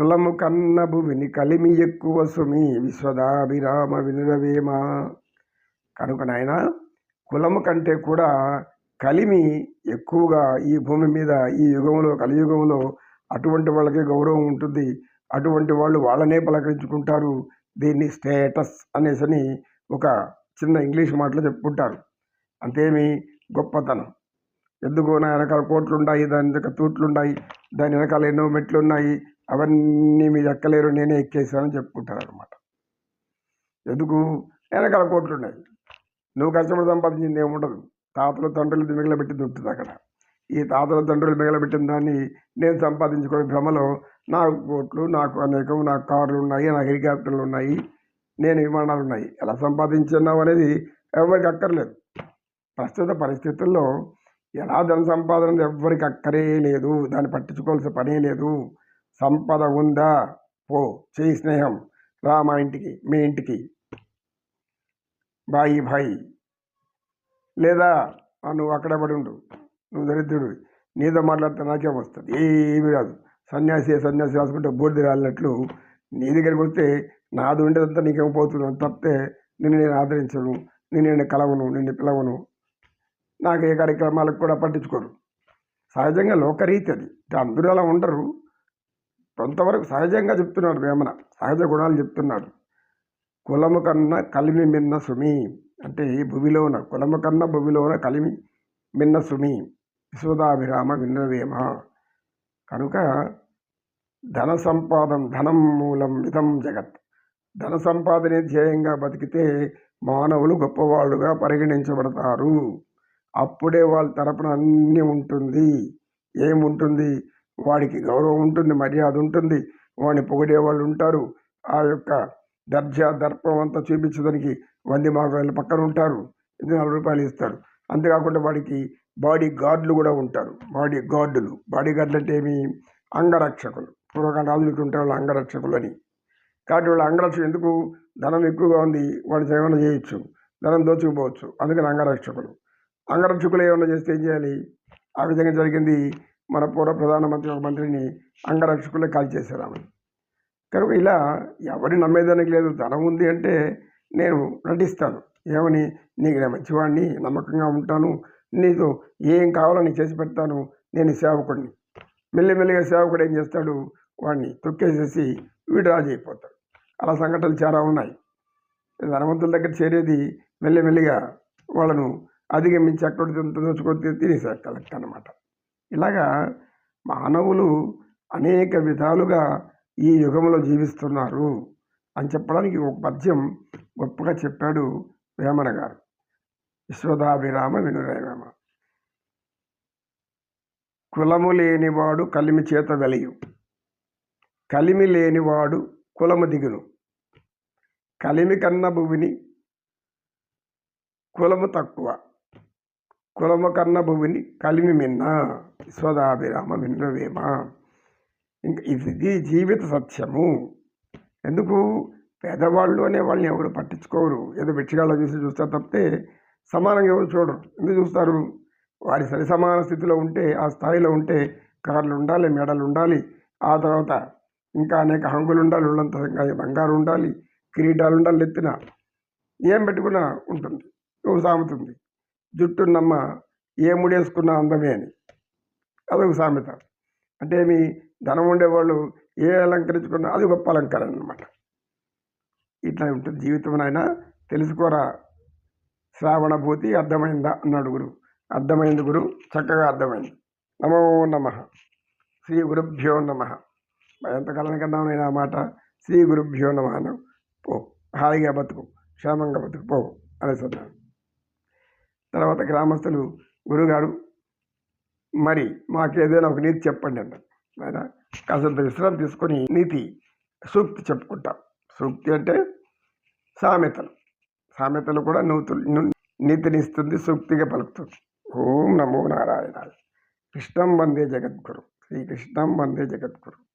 కులము కన్న భువిని కలిమి ఎక్కువ సుమి విశ్వదాభిరామ వినురవేమ కనుక నాయన కులము కంటే కూడా కలిమి ఎక్కువగా ఈ భూమి మీద ఈ యుగంలో కలియుగంలో అటువంటి వాళ్ళకి గౌరవం ఉంటుంది. అటువంటి వాళ్ళు వాళ్ళనే పలకరించుకుంటారు. దీన్ని స్టేటస్ అనేసని ఒక చిన్న ఇంగ్లీష్ మాటలు చెప్పుకుంటారు. అంతేమి గొప్పతనం. ఎందుకు నా వెనకాల కోట్లు ఉన్నాయి దాని వెనక తూట్లు ఉన్నాయి దాని వెనకాల ఎన్నో మెట్లు ఉన్నాయి అవన్నీ మీరు ఎక్కలేరు నేనే ఎక్కేసానని చెప్పుకుంటారు అనమాట ఎందుకు? వెనకాల కోట్లు ఉన్నాయి నువ్వు కష్టపడి సంపాదించింది ఏముండదు. తాతల తండ్రులు మిగలబెట్టింది ఉంటుంది అక్కడ. ఈ తాతల తండ్రులు మిగలబెట్టిన దాన్ని నేను సంపాదించుకునే భ్రమలో నాకు కోట్లు నాకు అనేకం నాకు కార్లు ఉన్నాయి నాకు హెలికాప్టర్లు ఉన్నాయి నేను విమానాలు ఉన్నాయి. ఎలా సంపాదించున్నావు అనేది ఎవరికి అక్కర్లేదు. ప్రస్తుత పరిస్థితుల్లో ఎలా ధన సంపాదన ఎవరికి అక్కరే లేదు. దాన్ని పట్టించుకోవాల్సిన పనే లేదు. సంపద ఉందా? పో చేయి స్నేహం. రా మా ఇంటికి మీ ఇంటికి. బాయి భాయి. లేదా నువ్వు అక్కడ పడి ఉండు. నువ్వు దరిద్రుడు. నీతో మాట్లాడితే నాకేం వస్తుంది? ఏమీ రాదు. సన్యాసి సన్యాసి రాసుకుంటే బూడిద రాలినట్లు నీ దగ్గరికి వస్తే నాది ఉండేదంతా నీకేం పోతుంది? అని తప్పితే నిన్ను నేను ఆదరించను. నిన్ను నేను కలవను. నిన్ను పిలవను. నాకు ఏ కార్యక్రమాలకు కూడా పట్టించుకోరు. సహజంగా లోకరీతి అది. అందరూ అలా ఉండరు. కొంతవరకు సహజంగా చెప్తున్నాడు వేమన సహజ గుణాలు చెప్తున్నాడు. కులము కన్నా కలిమి మిన్న సుమి అంటే ఈ భువిలోన కులము కన్నా భువిలోన కలిమి మిన్న సుమి విశ్వదాభిరామ విన్నవేమ. కనుక ధన సంపాదం ధనం మూలం విధం జగత్. ధన సంపాదనే ధ్యేయంగా బతికితే మానవులు గొప్పవాళ్ళుగా పరిగణించబడతారు. అప్పుడే వాళ్ళ తరపున అన్నీ ఉంటుంది. ఏముంటుంది? వాడికి గౌరవం ఉంటుంది మర్యాద ఉంటుంది వాడిని పొగిడే వాళ్ళు ఉంటారు. ఆ యొక్క దర్జా దర్పం అంతా చూపించడానికి వంది మాగాళ్ళు పక్కన ఉంటారు. ఇది నలభై రూపాయలు ఇస్తారు. అంతేకాకుండా వాడికి బాడీ గార్డులు కూడా ఉంటారు. బాడీ గార్డులు. బాడీ గార్డులు అంటే ఏమి? అంగరక్షకులు. పూర్వకాల రాజులకి ఉంటారు వాళ్ళు అంగరక్షకులు అని. కాబట్టి వాళ్ళ అంగరక్షకులు ఎందుకు? ధనం ఎక్కువగా ఉంది వాళ్ళు ఏమైనా చేయొచ్చు. ధనం దోచుకుపోవచ్చు. అందుకని అంగరక్షకులు. అంగరక్షకులు ఏమైనా చేస్తే ఏం చేయాలి? ఆ విధంగా జరిగింది. మన పూర్వ ప్రధానమంత్రి ఒక మంత్రిని అంగరక్షకులే కాల్చేశారు ఆమె. కనుక ఇలా ఎవరి నమ్మేదానికి లేదు. ధనం ఉంది అంటే నేను నటిస్తాను. ఏమని? నీకు నేను మంచివాడిని నమ్మకంగా ఉంటాను. నీకు ఏం కావాలో నీకు చేసి పెడతాను. నేను సేవకుడిని మెల్లిమెల్లిగా సేవకుడు ఏం చేస్తాడు? వాడిని తొక్కేసేసి వీడు రాజు అయిపోతాడు. అలా సంఘటనలు చాలా ఉన్నాయి. ధనవంతుల దగ్గర చేరేది మెల్లిమెల్లిగా వాళ్ళను అధిగమించి అక్కడ దోచుకొని కలెక్ట్ అనమాట ఇలాగా మానవులు అనేక విధాలుగా ఈ యుగంలో జీవిస్తున్నారు అని చెప్పడానికి ఒక పద్యం గొప్పగా చెప్పాడు వేమన గారు. విశ్వదాభిరామ వినురేమ కులము లేనివాడు కలిమి చేత వెలయు. కలిమి లేనివాడు కులము దిగును. కలిమి కన్న భూమిని కులము తక్కువ. కులము కన్న భూమిని కలిమి మిన్న విశ్వదాభిరామ విన్నవేమ ఇంకా ఇది జీవిత సత్యము. ఎందుకు? పేదవాళ్ళు అనే వాళ్ళని ఎవరు పట్టించుకోరు. ఏదో బిచ్చగాళ్ళ చూసి చూస్తారు తప్పితే సమానంగా ఎవరు చూడరు. ఎందుకు చూస్తారు? వారి సరి సమాన స్థితిలో ఉంటే ఆ స్థాయిలో ఉంటే కార్లు ఉండాలి మెడలు ఉండాలి. ఆ తర్వాత ఇంకా అనేక హంగులు ఉండాలి ఉళ్ళంత బంగారు ఉండాలి కిరీటాలు ఉండాలి ఎత్తిన ఏం పెట్టుకున్నా ఉంటుంది. సాగుతుంది జుట్టున్నమ్మ ఏ ముడేసుకున్నా అందమే అని. అదొక సామెత. అంటే మీ ధనం ఉండేవాళ్ళు ఏ అలంకరించుకున్నా అది గొప్ప అలంకారం అనమాట ఇట్లా ఉంటుంది జీవితం అయినా తెలుసుకోరా? శ్రావణ భూతి అర్థమైందా? అన్నాడు గురువు అర్థమైంది గురు. చక్కగా అర్థమైంది. నమో నమ. శ్రీ గురుభ్యో నమ. ఎంతకాలం కన్నా నేను ఆ మాట? శ్రీ గురుభ్యో నమ అను పో. హాయిగా బతుకు. క్షేమంగా బతుకు. పో. అనేసి తర్వాత గ్రామస్తులు గురుగారు మరి మాకేదైనా ఒక నీతి చెప్పండి అన్నారు. ఆయన కాసంత విశ్రాంతి తీసుకొని నీతి సూక్తి చెప్పుకుంటాం. సూక్తి అంటే సామెతలు. సామెతలు కూడా నూతులు నీతినిస్తుంది సూక్తిగా పలుకుతుంది. ఓం నమో నారాయణ కృష్ణం వందే జగద్గురు. శ్రీకృష్ణం వందే జగద్గురు.